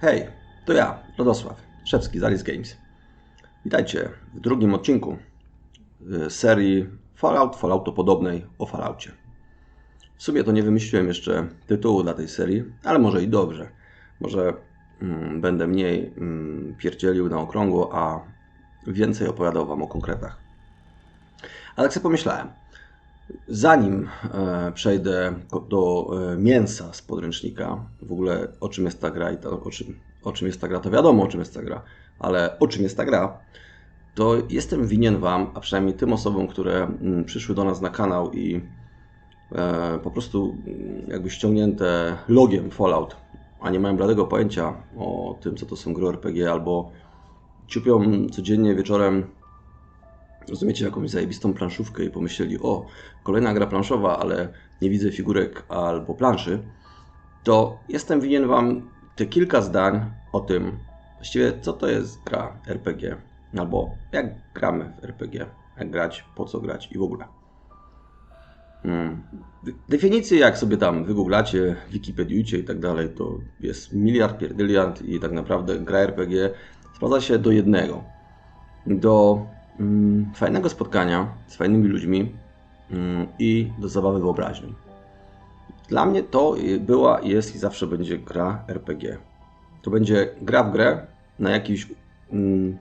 Hej, to ja, Radosław, Szewski z Alice Games. Witajcie w drugim odcinku y, serii Fallout, Falloutu podobnej o Falloutie. W sumie to nie wymyśliłem jeszcze tytułu dla tej serii, ale może i dobrze. Może mm, będę mniej mm, pierdzielił na okrągło, a więcej opowiadał Wam o konkretach. Ale tak sobie pomyślałem, zanim e, przejdę do e, mięsa z podręcznika, w ogóle o czym jest ta gra i to, o, czym, o czym jest ta gra, to wiadomo o czym jest ta gra, ale o czym jest ta gra, to jestem winien Wam, a przynajmniej tym osobom, które mm, przyszły do nas na kanał i e, po prostu mm, jakby ściągnięte logiem Fallout, a nie mają bladego pojęcia o tym, co to są gry RPG, albo ciupią codziennie wieczorem rozumiecie, jakąś zajebistą planszówkę i pomyśleli, o, kolejna gra planszowa, ale nie widzę figurek albo planszy, to jestem winien Wam te kilka zdań o tym, właściwie co to jest gra RPG, albo jak gramy w RPG, jak grać, po co grać i w ogóle. Hmm. De- Definicji, jak sobie tam wygooglacie, wikipediujcie i tak dalej, to jest miliard, pierdyliard i tak naprawdę gra RPG sprowadza się do jednego. Do fajnego spotkania z fajnymi ludźmi mm, i do zabawy wyobraźnią. Dla mnie to była, jest i zawsze będzie gra RPG. To będzie gra w grę na jakichś mm,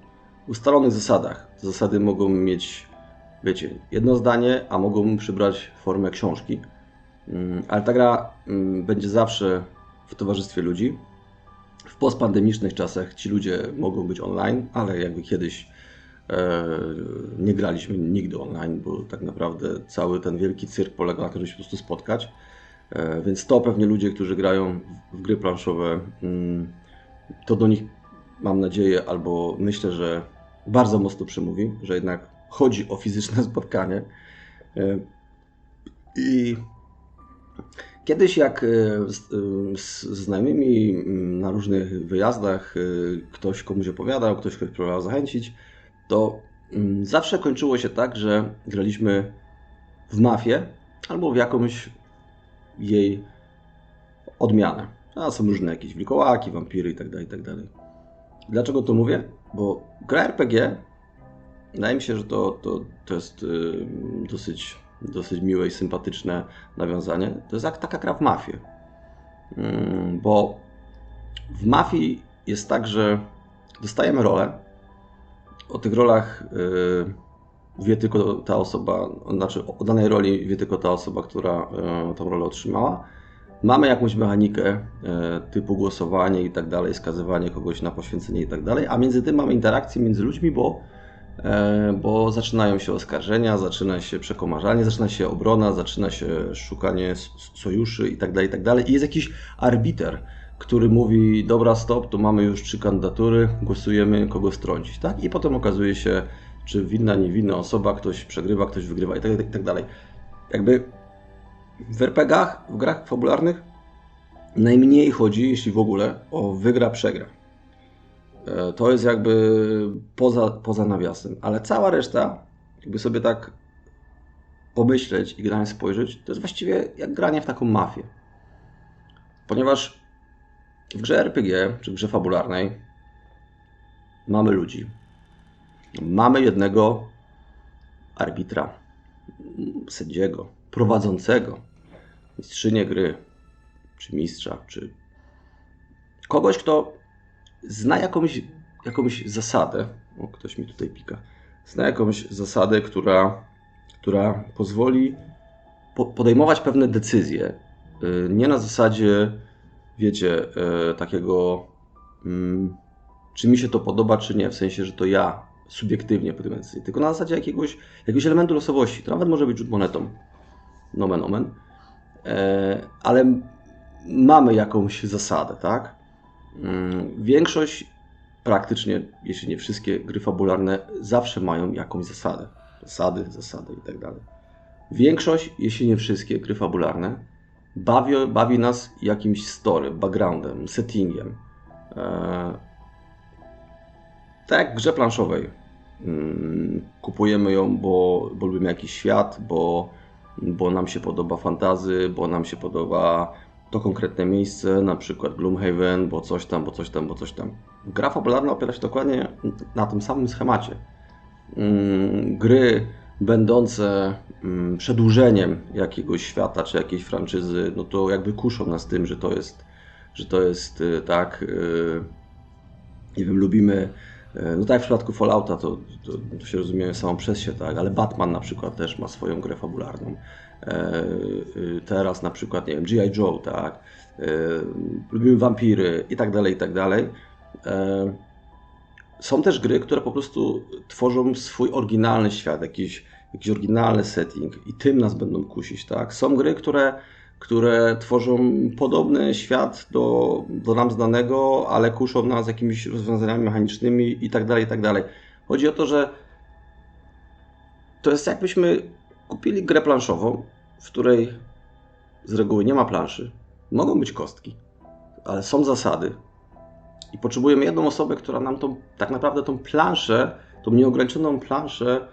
ustalonych zasadach. Zasady mogą mieć, wiecie, jedno zdanie, a mogą przybrać formę książki. Mm, ale ta gra mm, będzie zawsze w towarzystwie ludzi. W postpandemicznych czasach ci ludzie mogą być online, ale jakby kiedyś nie graliśmy nigdy online, bo tak naprawdę cały ten wielki cyrk polega na tym, żeby się po prostu spotkać. E, Więc to pewnie ludzie, którzy grają w- gry planszowe, mm, to do nich mam nadzieję, albo myślę, że bardzo mocno przemówi, że jednak chodzi o fizyczne spotkanie. E, I kiedyś, jak e, z, e, znajomymi mm, na różnych wyjazdach e, ktoś komuś opowiadał, ktoś kogoś próbował zachęcić, to mm, zawsze kończyło się tak, że graliśmy w mafię albo w jakąś jej odmianę. A są różne jakieś wilkołaki, wampiry itd., itd. Dlaczego to mówię? Bo gra RPG, wydaje mi się, że to, to, to jest y, dosyć, dosyć miłe i sympatyczne nawiązanie. To jest jak taka gra w mafię. Mm, Bo w mafii jest tak, że dostajemy rolę. O tych rolach y, wie tylko ta osoba, znaczy o danej roli wie tylko ta osoba, która y, tą rolę otrzymała. Mamy jakąś mechanikę e, typu głosowanie i tak dalej, skazywanie kogoś na poświęcenie i tak dalej, a między tym mamy interakcje między ludźmi, bo, bo zaczynają się oskarżenia, zaczyna się przekomarzanie, zaczyna się obrona, zaczyna się szukanie sojuszy i tak dalej, i tak dalej. I jest jakiś arbiter, który mówi, dobra, stop, tu mamy już trzy kandydatury, głosujemy, kogo strącić, tak? I potem okazuje się, czy winna, niewinna osoba, ktoś przegrywa, ktoś wygrywa i tak, i tak dalej. Jakby w RPGach, w grach fabularnych najmniej chodzi, jeśli w ogóle, o wygra, przegra. E, To jest jakby poza, poza nawiasem, ale cała reszta, jakby sobie tak pomyśleć i granie spojrzeć, to jest właściwie jak granie w taką mafię. Ponieważ w grze RPG, czy grze fabularnej, mamy ludzi. Mamy jednego arbitra, sędziego, prowadzącego, mistrzynię gry, czy mistrza, czy kogoś, kto zna jakąś, jakąś zasadę. O, ktoś mi tutaj pika. Zna jakąś zasadę, która, która pozwoli po, podejmować pewne decyzje. y, Nie na zasadzie, wiecie, y, takiego, mm, czy mi się to podoba, czy nie, w sensie, że to ja subiektywnie podejmuję decyzję, tylko na zasadzie jakiegoś, jakiegoś elementu losowości. To nawet może być rzut monetą nomen omen, e, ale mamy jakąś zasadę, tak? Mm, Większość, praktycznie, jeśli nie wszystkie gry fabularne, zawsze mają jakąś zasadę. Zasady, zasady i tak dalej. Większość, jeśli nie wszystkie gry fabularne, bawi, bawi nas jakimś story, backgroundem, settingiem. E, tak jak w grze planszowej. Mm, Kupujemy ją, bo, bo lubimy jakiś świat, bo bo nam się podoba fantazy, bo nam się podoba to konkretne miejsce, na przykład Gloomhaven, bo coś tam, bo coś tam, bo coś tam. Gra fabularna opiera się dokładnie na tym samym schemacie. Mm, Gry będące mm, przedłużeniem jakiegoś świata czy jakiejś franczyzy, no to jakby kuszą nas tym, że to jest, że to jest y, tak, y, nie wiem, lubimy, y, no tak w przypadku Fallouta, to, to, to się rozumie samo przez się, tak, ale Batman na przykład też ma swoją grę fabularną. E, Teraz na przykład, nie wiem, G.I. Joe, tak, e, lubimy wampiry i tak dalej, i tak dalej. Są też gry, które po prostu tworzą swój oryginalny świat, jakiś, jakiś oryginalny setting i tym nas będą kusić, tak. Są gry, które, które tworzą podobny świat do, do nam znanego, ale kuszą nas jakimiś rozwiązaniami mechanicznymi i tak dalej, i tak dalej. Chodzi o to, że to jest jakbyśmy kupili grę planszową, w której z reguły nie ma planszy. Mogą być kostki, ale są zasady. I potrzebujemy jedną osobę, która nam tą, tak naprawdę tą planszę, tą nieograniczoną planszę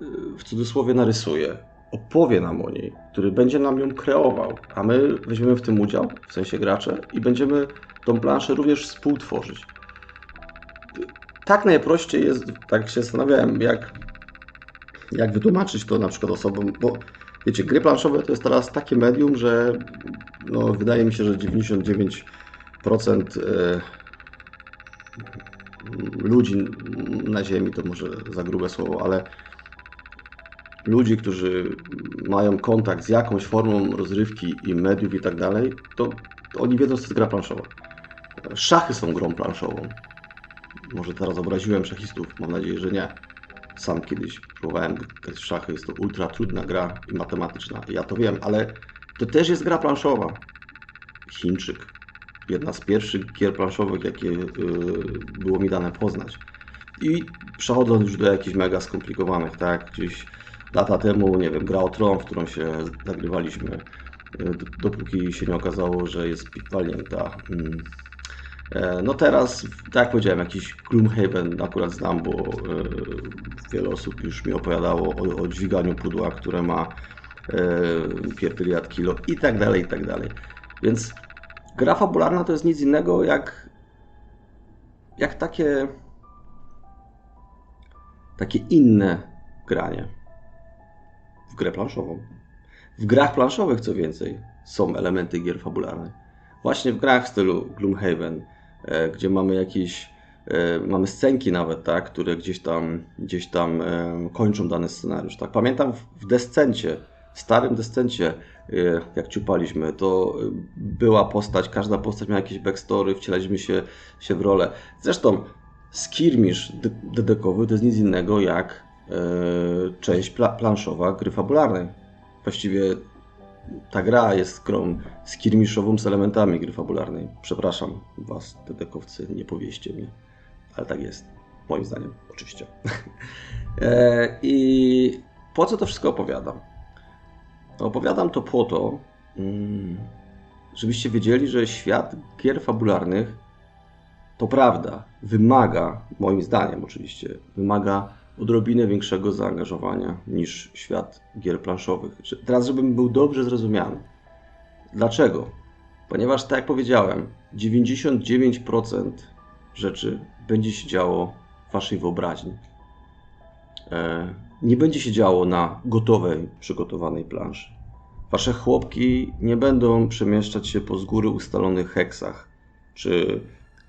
yy, w cudzysłowie narysuje. Opowie nam o niej, który będzie nam ją kreował, a my weźmiemy w tym udział, w sensie gracze, i będziemy tą planszę również współtworzyć. Tak najprościej jest, tak się zastanawiałem, jak jak wytłumaczyć to na przykład osobom, bo wiecie, gry planszowe to jest teraz takie medium, że no, wydaje mi się, że 99% e, ludzi na Ziemi, to może za grube słowo, ale ludzi, którzy mają kontakt z jakąś formą rozrywki i mediów i tak dalej, to, oni wiedzą, co jest gra planszowa. Szachy są grą planszową. Może teraz obraziłem szachistów, mam nadzieję, że nie. Sam kiedyś próbowałem grać w szachy, jest to ultra trudna gra i matematyczna. Ja to wiem, ale to też jest gra planszowa. Chińczyk. Jedna z pierwszych gier planszowych, jakie yy, było mi dane poznać. I przechodząc już do jakichś mega skomplikowanych, tak, gdzieś lata temu, nie wiem, gra o Tron, w którą się zagrywaliśmy, yy, dopóki się nie okazało, że jest walnięta. Yy. E, No teraz, tak jak powiedziałem, jakiś Gloomhaven akurat znam, bo e, wiele osób już mi opowiadało o, o dźwiganiu pudła, które ma pierdyliard kilo i tak dalej, i tak dalej. Więc gra fabularna to jest nic innego jak, jak takie, takie inne granie w grę planszową. W grach planszowych, co więcej, są elementy gier fabularnych. Właśnie w grach w stylu Gloomhaven, e, gdzie mamy jakieś, e, mamy scenki nawet, tak, które gdzieś tam, gdzieś tam kończą dany scenariusz. Tak. Pamiętam w, w Descencie, w starym Descencie, e, jak ciupaliśmy, to e, była postać, każda postać miała jakieś backstory, wcielaliśmy się, się w rolę. Zresztą skirmish de- dedekowy to jest nic innego jak e, część pla- planszowa gry fabularnej. Właściwie ta gra jest grą skirmiszową z elementami gry fabularnej. Przepraszam was, dedekowcy, nie powieście mnie, ale tak jest. Moim zdaniem, oczywiście. I po co to wszystko opowiadam? Opowiadam to po to, mm, żebyście wiedzieli, że świat gier fabularnych to prawda, wymaga, moim zdaniem oczywiście, wymaga odrobinę większego zaangażowania niż świat gier planszowych. Teraz, żebym był dobrze zrozumiany. Dlaczego? Ponieważ, tak jak powiedziałem, 99% rzeczy będzie się działo w waszej wyobraźni. E, Nie będzie się działo na gotowej, przygotowanej planszy. Wasze chłopki nie będą przemieszczać się po z góry ustalonych heksach, czy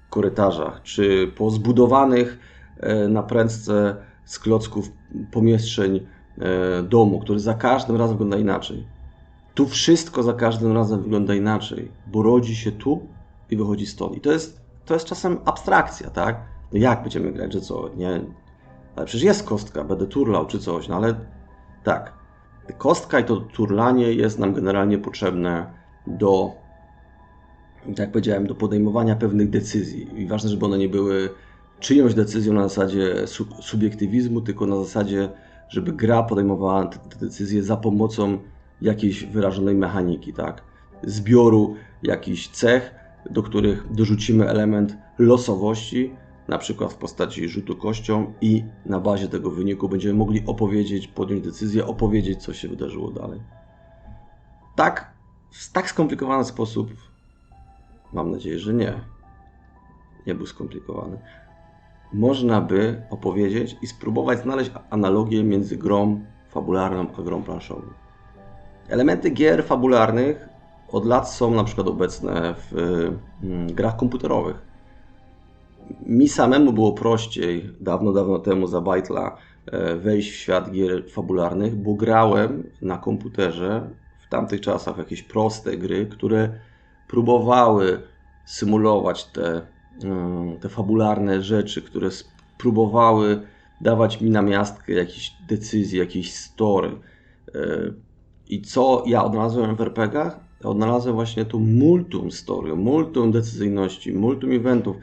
korytarzach, czy po zbudowanych e, na prędce z klocków pomieszczeń e, domu, który za każdym razem wygląda inaczej. Tu wszystko za każdym razem wygląda inaczej, bo rodzi się tu i wychodzi stąd. I to jest, to jest czasem abstrakcja, tak? No jak będziemy grać, że co? Nie, ale przecież jest kostka, będę turlał czy coś, no ale tak. Kostka i to turlanie jest nam generalnie potrzebne do, tak jak powiedziałem, do podejmowania pewnych decyzji. I ważne, żeby one nie były czyjąś decyzją na zasadzie su- subiektywizmu, tylko na zasadzie, żeby gra podejmowała te decyzje za pomocą jakiejś wyrażonej mechaniki, tak? Zbioru jakichś cech, do których dorzucimy element losowości, na przykład w postaci rzutu kością i na bazie tego wyniku będziemy mogli opowiedzieć, podjąć decyzję, opowiedzieć, co się wydarzyło dalej. Tak w tak skomplikowany sposób, mam nadzieję, że nie, nie był skomplikowany, można by opowiedzieć i spróbować znaleźć analogię między grą fabularną a grą planszową. Elementy gier fabularnych od lat są na przykład obecne w mm, grach komputerowych. Mi samemu było prościej dawno, dawno temu za Bajtla e, wejść w świat gier fabularnych, bo grałem na komputerze w tamtych czasach jakieś proste gry, które próbowały symulować te, mm, te fabularne rzeczy, które próbowały dawać mi na miastkę jakieś decyzje, jakieś story. E, I co ja odnalazłem w RPGach? Ja odnalazłem właśnie to multum story, multum decyzyjności, multum eventów.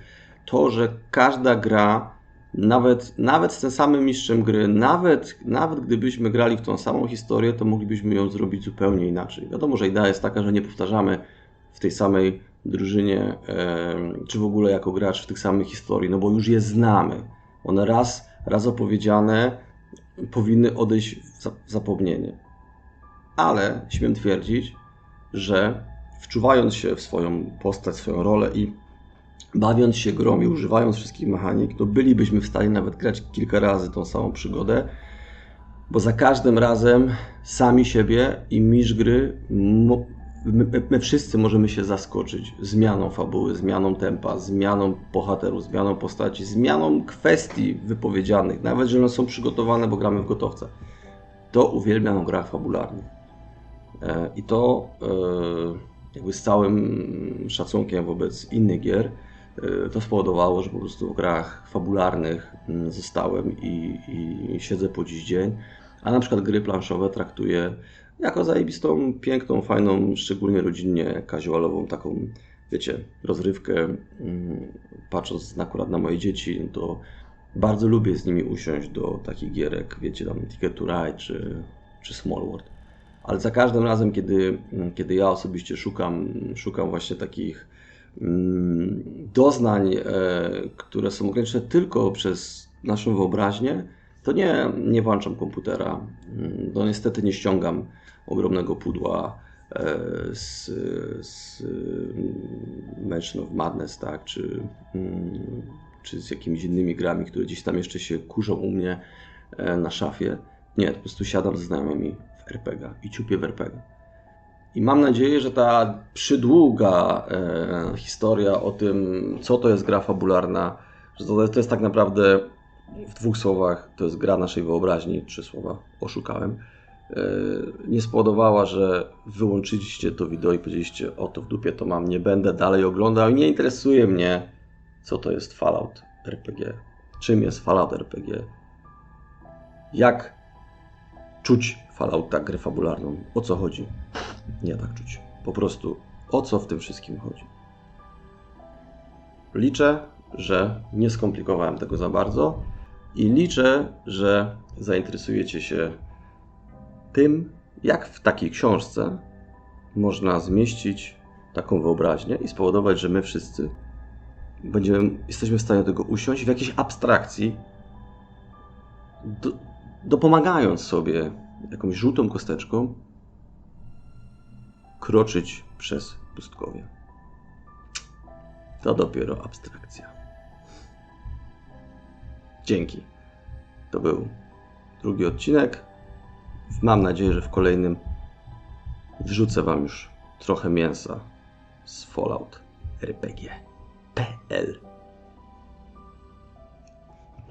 To, że każda gra, nawet, nawet z tym samym mistrzem gry, nawet, nawet gdybyśmy grali w tą samą historię, to moglibyśmy ją zrobić zupełnie inaczej. Wiadomo, że idea jest taka, że nie powtarzamy w tej samej drużynie, czy w ogóle jako gracz w tych samych historii, no bo już je znamy. One raz, raz opowiedziane powinny odejść w zapomnienie. Ale śmiem twierdzić, że wczuwając się w swoją postać, swoją rolę i bawiąc się grą i używając wszystkich mechanik, to bylibyśmy w stanie nawet grać kilka razy tą samą przygodę, bo za każdym razem sami siebie i mistrz gry my, my, wszyscy możemy się zaskoczyć zmianą fabuły, zmianą tempa, zmianą bohaterów, zmianą postaci, zmianą kwestii wypowiedzianych, nawet że one są przygotowane, bo gramy w gotowce. To uwielbiam grach fabularnych. E, I to e, jakby z całym szacunkiem wobec innych gier, to spowodowało, że po prostu w grach fabularnych mm, zostałem i, i siedzę po dziś dzień, a na przykład gry planszowe traktuję jako zajebistą, piękną, fajną, szczególnie rodzinnie, casualową taką, wiecie, rozrywkę. Mm, patrząc akurat na moje dzieci, to bardzo lubię z nimi usiąść do takich gierek, wiecie, tam Ticket to Ride czy, czy Small World. Ale za każdym razem, kiedy, kiedy ja osobiście szukam, szukam właśnie takich mm, doznań, e, które są ograniczone tylko przez naszą wyobraźnię, to nie, nie włączam komputera. Mm, no niestety nie ściągam ogromnego pudła e, z, z Mansion of Madness, tak, czy, mm, czy z jakimiś innymi grami, które gdzieś tam jeszcze się kurzą u mnie e, na szafie. Nie, po prostu siadam ze znajomymi w RPG i ciupię w RPG. I mam nadzieję, że ta przydługa e, historia o tym, co to jest gra fabularna, że to, to jest tak naprawdę w dwóch słowach, to jest gra naszej wyobraźni, trzy słowa, oszukałem, e, nie spowodowała, że wyłączyliście to wideo i powiedzieliście, o to w dupie to mam, nie będę dalej oglądał. I nie interesuje mnie, co to jest Fallout RPG, czym jest Fallout RPG, jak czuć Fallouta, grę fabularną, o co chodzi. Nie tak czuć. Po prostu o co w tym wszystkim chodzi. Liczę, że nie skomplikowałem tego za bardzo i liczę, że zainteresujecie się tym, jak w takiej książce można zmieścić taką wyobraźnię i spowodować, że my wszyscy będziemy, jesteśmy w stanie do tego usiąść w jakiejś abstrakcji, do, dopomagając sobie jakąś żółtą kosteczką, kroczyć przez pustkowie. To dopiero abstrakcja. Dzięki. To był drugi odcinek. Mam nadzieję, że w kolejnym wrzucę Wam już trochę mięsa z Fallout RPG.pl.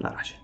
Na razie.